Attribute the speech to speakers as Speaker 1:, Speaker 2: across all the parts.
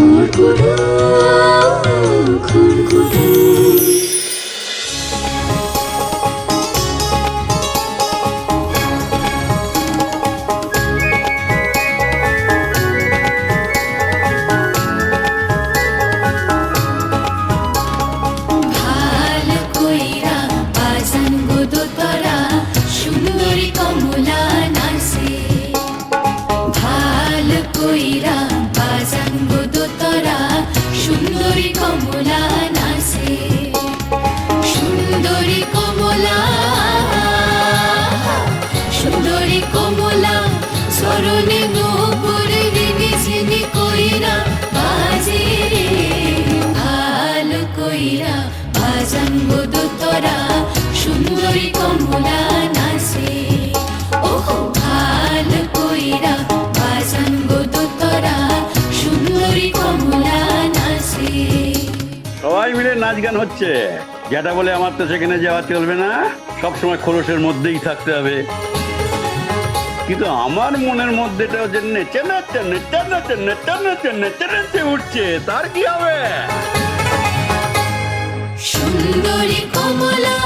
Speaker 1: খুরকুটো খুরকুটো গান হচ্ছে। যেটা বলে আমার তো সেখানে যাওয়া চলবে না। সবসময় খোলসের মধ্যেই থাকতে হবে। কিন্তু আমার মনের মধ্যেটাও যে নেচে নেচে নেচে নেচে নেচে নেচে নেচে নেচে উঠছে, তার কি হবে?
Speaker 2: সুন্দরী কমলা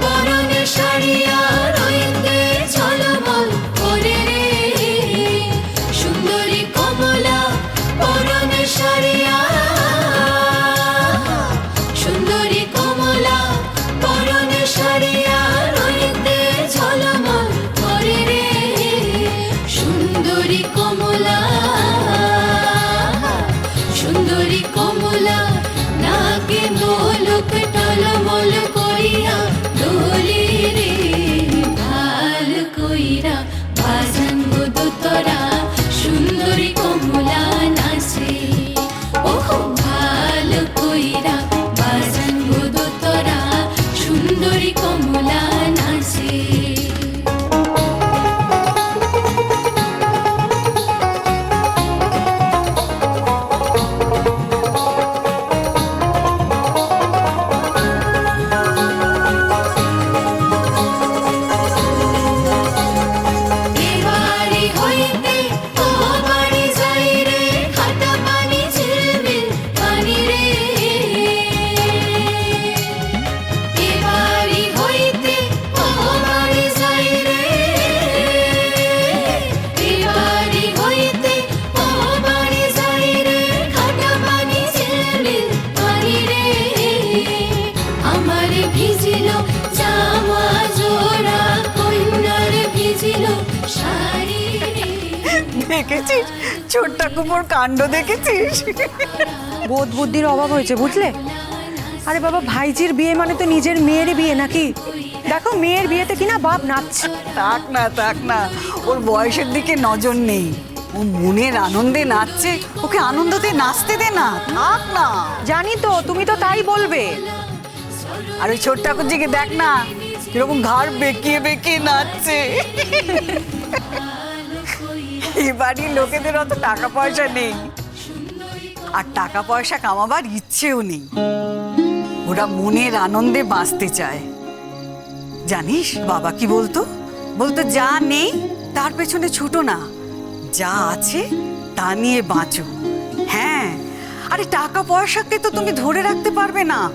Speaker 2: পরনে শাড়িয়া
Speaker 3: দেখেছিস? ছোট্টা কুমোর কাণ্ড দেখেছিস?
Speaker 4: বোধ বুদ্ধির অভাব হয়েছে বুঝলে? আরে বাবা ভাইজির বিয়ে মানে তো নিজের মেয়েরই বিয়ে নাকি? দেখো মেয়ের বিয়েতে কিনা বাপ নাচছে
Speaker 3: থাক না থাক না। ওর বয়সের দিকে নজর নেই। ও মনের আনন্দে নাচছে। ওকে আনন্দতে নাচতে দে না থাক না।
Speaker 4: জানি তো তুমি তো তাই বলবে।
Speaker 3: আর ওই ছোট্ট ঠাকুরজিকে দেখ না। কীরকম ঘাড় বেঁকিয়ে বেঁকিয়ে নাচছে। এই বাড়ির লোকেদের অত টাকা পয়সা নেই। আর টাকা পয়সা কামাবার ইচ্ছেও নেই। ওরা মনের আনন্দে বাঁচতে চায়। জানিস, বাবা কি বলতো? বলতো, যা নেই, তার পেছনে ছুটো না। যা আছে, তা নিয়ে বাঁচো। হ্যাঁ আরে টাকা পয়সাকে তো তুমি ধরে রাখতে পারবে না।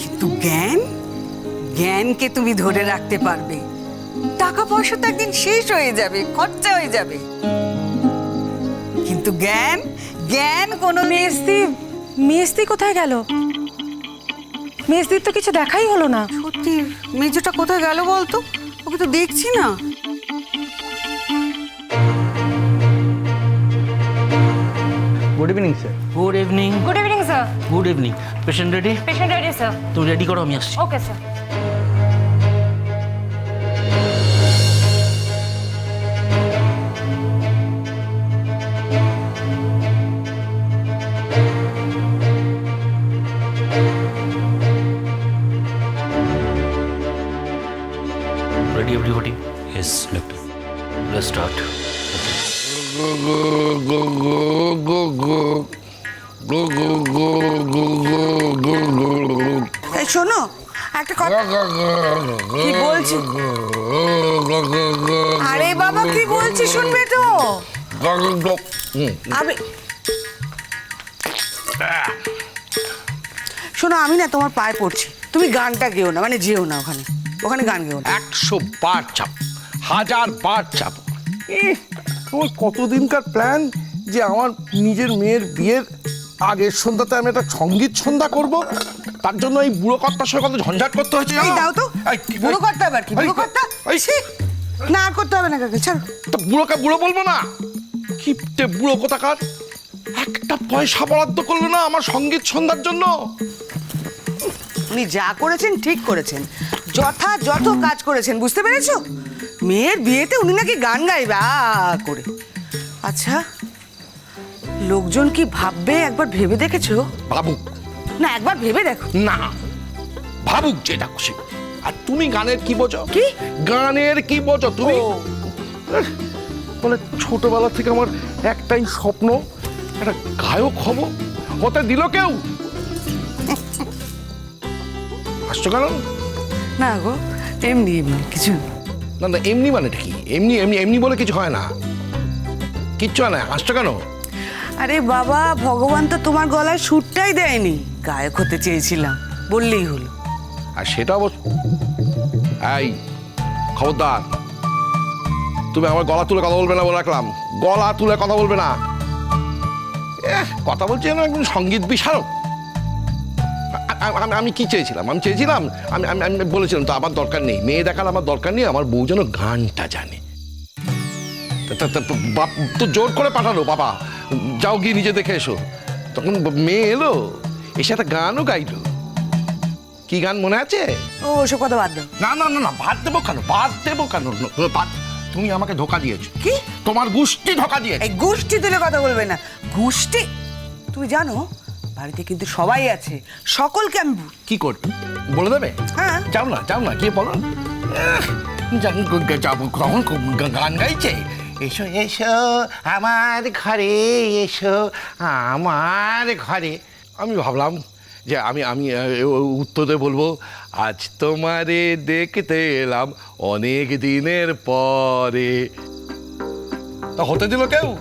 Speaker 3: কিন্তু জ্ঞান জ্ঞানকে তুমি ধরে রাখতে পারবে। টাকা পয়সা তো একদিন শেষ হয়ে যাবে খরচা হয়ে যাবে। কিন্তু জ্ঞান জ্ঞান কোনো
Speaker 4: মেজদি মেজদি কোথায় গেল? মেজদির তো কিছু দেখাই হলো না।
Speaker 3: সত্যি মেজোটা কোথায় গেল বলতো? ওকে তো দেখছি না।
Speaker 5: Good evening sir
Speaker 6: good evening
Speaker 7: good evening sir
Speaker 6: good evening patient ready
Speaker 7: patient ready sir
Speaker 6: তুমি রেডি করো আমি আসছি।
Speaker 7: Okay sir
Speaker 6: ready everybody
Speaker 8: Yes, doctor.
Speaker 6: Let's start
Speaker 3: এই শোনো একটা কথা কি বলছি? আরে বাবা কি বলছি শুনবে তো? আমি শোনো আমি না তোমার পায়ে পড়ছি। তুমি গানটা গেও না মানে যেও না ওখানে। ওখানে গান গেও
Speaker 6: একশো বার চাপ হাজার বার চাপ। তোমার কতদিনকার প্ল্যান যে আমার নিজের মেয়ের বিয়ের আগের সন্ধ্যাতে আমি একটা সংগীত সন্ধ্যা করব? তার জন্য এই বুড়ো কর্তার সঙ্গে কত ঝঞ্ঝাট করতে হয়েছে
Speaker 3: এই? দাও তো।
Speaker 6: কি-
Speaker 3: বুড়ো করতে হবে আর কি বুড়ো করতে?
Speaker 6: এই,
Speaker 3: না আর করতে হবে না কাকে ছাড়ো।
Speaker 6: তো বুড়োকে বুড়ো বলব না? কিপটে বুড়ো কোথাকার? একটা পয়সা বরাদ্দ করল না আমার সংগীত সন্ধ্যার জন্য?
Speaker 3: উনি যা করেছেন ঠিক করেছেন। যথাযথ কাজ করেছেন বুঝতে পেরেছ? মেয়ের বিয়েতে উনি নাকি গান গাইবে আ করে। আচ্ছা লোকজন কি ভাববে একবার ভেবে দেখেছ?
Speaker 6: ভাবুক।
Speaker 3: না একবার ভেবে দেখো।
Speaker 6: না ভাবুক যেটা খুশি। আর তুমি গানের কি বোঝো?
Speaker 3: কি?
Speaker 6: গানের কি বোঝো তুমি? মানে ছোটবেলা থেকে আমার একটাই স্বপ্ন একটা গায়ক হব। হতে দিল কেউ? হাসছো কেন?
Speaker 3: না গো এমনি এমনি কিছু না।
Speaker 6: না এমনি মানেটা কি? এমনি এমনি এমনি বলে কিছু হয় না। কিচ্ছু হয় না হাসছো কেন?
Speaker 3: আরে বাবা ভগবান তো তোমার গলায় সুরটাই দেয়নি। গায়ক হতে চেয়েছিলাম বললেই হলো।
Speaker 6: আর সেটা অবশ্য এই খবরদার তুমি আমার গলা তুলে কথা বলবে না বলে রাখলাম। গলা তুলে কথা বলবে না। কথা বলছি যেন একদম সংগীত বিশারক আমি- আমি কি চেয়েছিলাম? আমি চেয়েছিলাম আমি আমি আমি বলেছিলাম তো আমার দরকার নেই। মেয়ে দেখার আমার দরকার নেই আমার বউ যেন গানটা জানে। তা- জোর করে পাঠালো বাবা যাও গিয়ে নিজে দেখে এসো। তখন মেয়ে এলো এসে একটা গানও গাইলো। কি গান মনে আছে?
Speaker 3: ও ওসব কথা বাদ দাও।
Speaker 6: না না না না বাদ দেবো কেন? বাদ দেবো কেন? বাদ তুমি আমাকে ধোকা দিয়েছ।
Speaker 3: কি?
Speaker 6: তোমার গোষ্ঠী ধোকা দিয়েছে।
Speaker 3: এই গোষ্ঠী তুলে কথা বলবে না। গোষ্ঠী তুমি জানো বাড়িতে কিন্তু সবাই আছে। সকলকে আমি
Speaker 6: কি করবে? বলে দেবে?
Speaker 3: হ্যাঁ।
Speaker 6: যাও না যাও না গিয়ে বলো। গ- গ- যাব তখন গ- গ- গান গাইছে। এসো এসো আমার ঘরে এসো আমার ঘরে। আমি ভাবলাম যে আমি আমি আহ, ও- উত্তরে বলব আজ তোমারে দেখতে এলাম অনেক দিনের পরে। তা হতে দিল কেউ?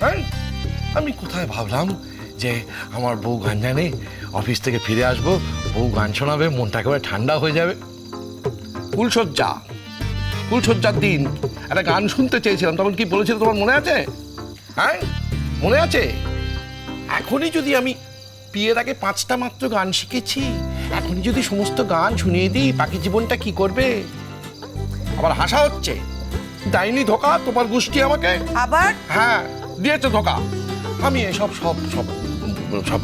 Speaker 6: হ্যাঁ? আমি কোথায় ভাবলাম? যে আমার বউ গান জানে অফিস থেকে ফিরে আসব বউ গান শোনাবে মনটা একেবারে ঠান্ডা হয়ে যাবে। ফুলসজ্জা ফুলসজ্জার দিন। একটা গান শুনতে চেয়েছিলাম তখন কি বলেছিল তোমার মনে আছে? হ্যাঁ? মনে আছে? এখনই যদি আমি বিয়ের আগে পাঁচটা মাত্র গান শিখেছি এখনই যদি সমস্ত গান শুনিয়ে দিই বাকি জীবনটা কি করবে? আবার হাসা হচ্ছে। দাইনি ধোকা তোমার গোষ্ঠী আমাকে?
Speaker 3: আবার?
Speaker 6: হ্যাঁ দিয়েছে ধোকা। আমি এসব সব সব সব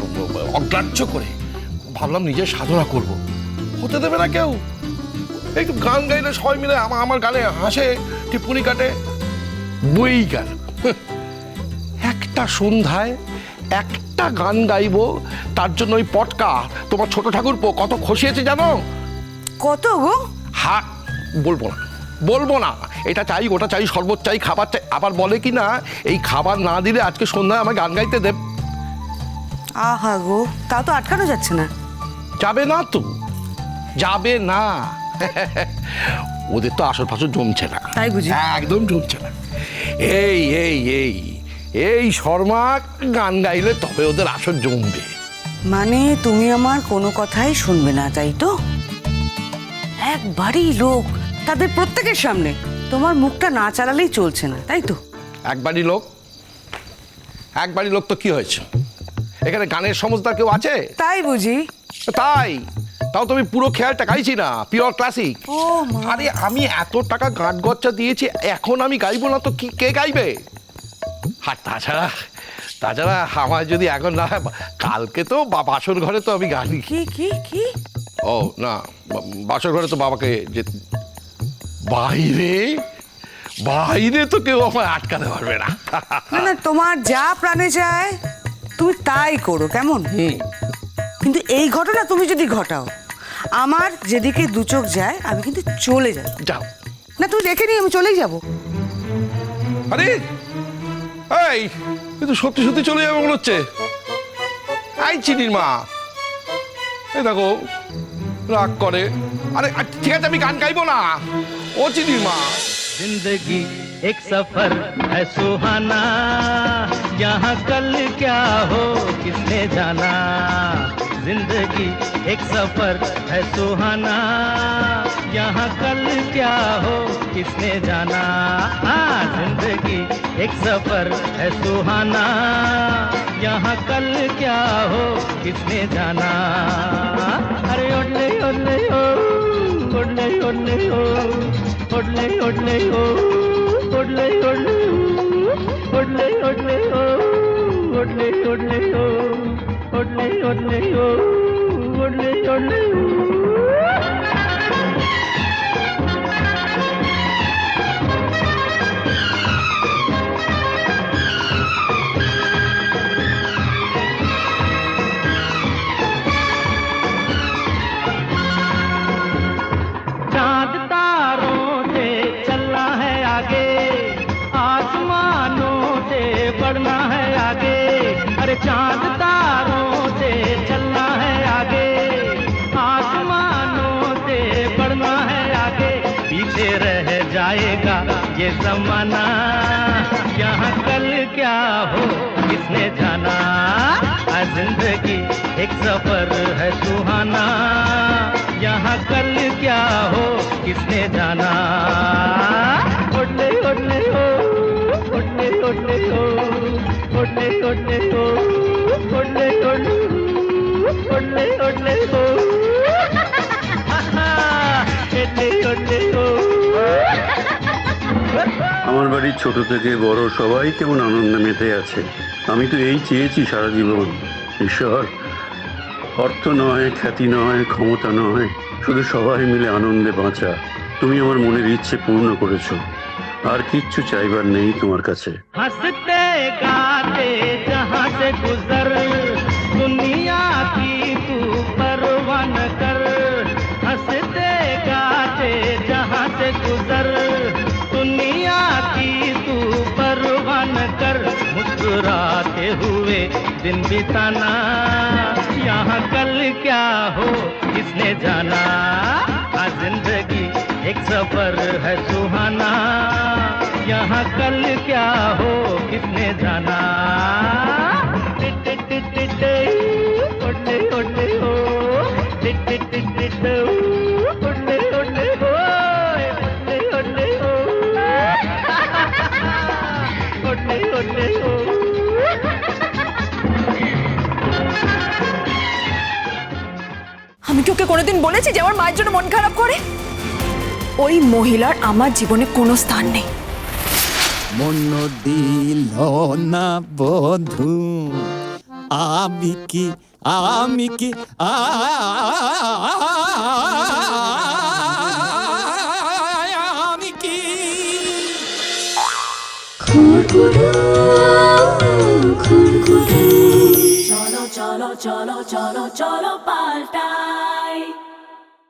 Speaker 6: অগ্রাহ্য করে ভাবলাম নিজের সাধনা করব। হতে দেবে না কেউ। একটু গান গাইলে সবাই মিলে আমার আমার গানে হাসে টিপ্পনি কাটে বই হুঁ। একটা সন্ধ্যায় একটা গান গাইবো তার জন্য ওই পটকা তোমার ছোট ঠাকুর কত খসিয়েছে জানো?
Speaker 3: কত গো?
Speaker 6: হা বলব না বলব না। এটা চাই ওটা চাই শরবত চাই খাবার চাই। আবার বলে কি না এই খাবার না দিলে আজকে সন্ধ্যায় আমার গান গাইতে দেব
Speaker 3: আহা গো তা তো আটকানো যাচ্ছে না।
Speaker 6: যাবে না তো। যাবে না। ওদের তো আসল ফাসর জমছে না।
Speaker 3: তাই বুঝি?
Speaker 6: একদম জমছে না। এই এই এই এই শর্মা গান গাইলে তবে ওদের আসর জমবে।
Speaker 3: মানে তুমি আমার কোনো কথাই শুনবে না তাই তো? একবারই লোক তাদের প্রত্যেকের সামনে। তোমার মুখটা না চালালেই চলছে না তাই তো?
Speaker 6: একবারই লোক। একবারই লোক তো কি হয়েছে? এখানে গানের সমস্যা কেউ আছে?
Speaker 3: তাই বুঝি।
Speaker 6: তাই। তাও তুমি পুরো খেয়ালটা গাইছি না পিওর ক্লাসিক। আরে আমি এত টাকা গচ্চা দিয়েছি এখন আমি গাইবো না তো কি কে গাইবে? আর তাছাড়া তাছাড়া আমার যদি এখন না কালকে তো বাসর ঘরে তো আমি গান
Speaker 3: কি কি কি?
Speaker 6: ও না বাসর ঘরে তো বাবাকে যে বাইরে? বাইরে তো কেউ আমার আটকাতে পারবে না।
Speaker 3: না না তোমার যা প্রাণে চায় তুমি তাই করো কেমন? কিন্তু এই ঘটনা তুমি যদি ঘটাও আমার যেদিকে দু চোখ যায় আমি কিন্তু চলে যাব।
Speaker 6: যাও।
Speaker 3: না তুমি দেখে নি আমি চলেই যাব।
Speaker 6: আরে! এই কিন্তু সত্যি সত্যি চলে যাবে মনে হচ্ছে। আই চিনির মা। এই দেখো রাগ করে। আরে ঠিক আছে আমি গান গাইবো না। ओचनी माँ।
Speaker 9: ज़िंदगी एक सफ़र है सुहाना। यहाँ कल क्या हो, किसने जाना? ज़िंदगी एक सफ़र है सुहाना। यहाँ कल क्या हो, किसने जाना? हाँ, ज़िंदगी एक सफ़र है सुहाना। यहाँ कल क्या हो, किसने जाना? अरे ओले ओले, ओ। ಒಳ್ಳೆ ಒಳ್ಳೆ ಒಳ್ಳೆ ಒಳ್ಳೆ ಒಳ್ಳೆ ಒಳ್ಳೆ ಒಳ್ಳೆ ಒಳ್ಳೆ ಒಳ್ಳೆ ಒಳ್ಳೆ ಒಳ್ಳೆ ಒಳ್ಳೆ ಒಳ್ಳೆ ಒಳ್ಳೆ ये जमाना। यहाँ कल क्या हो, किसने जाना? ज़िंदगी एक सफ़र है सुहाना। यहाँ कल क्या हो, किसने जाना? उड़ने उड़ने हो, उड़ने उड़ने हो, उड़ने उड़ने हो, उड़ने उड़ने उड़ने उड़ने हो।
Speaker 10: আমার বাড়ির ছোট থেকে বড় সবাই কেমন আনন্দে মেতে আছে আমি তো এই চেয়েছি সারা জীবন ঈশ্বর অর্থ নয় খ্যাতি নয় ক্ষমতা নয় শুধু সবাই মিলে আনন্দে বাঁচা তুমি আমার মনের ইচ্ছে পূর্ণ করেছো আর কিচ্ছু চাইবার নেই তোমার কাছে
Speaker 9: हंसते गाते जहाँ से गुजर मुस्कुराते हुए दिन बिताना। यहाँ कल क्या हो, किसने जाना? ज़िंदगी एक सफ़र है सुहाना। यहाँ कल क्या हो, किसने जाना?
Speaker 11: বলেছি যে আমার মায়ের জন্য মন খারাপ করে? ওই মহিলার আমার জীবনে কোনো স্থান নেই।
Speaker 12: মন দিল না বধু আমি কি আমি কি আমি কি?
Speaker 2: চলো চলো চলো চলো চলো পাল্টাই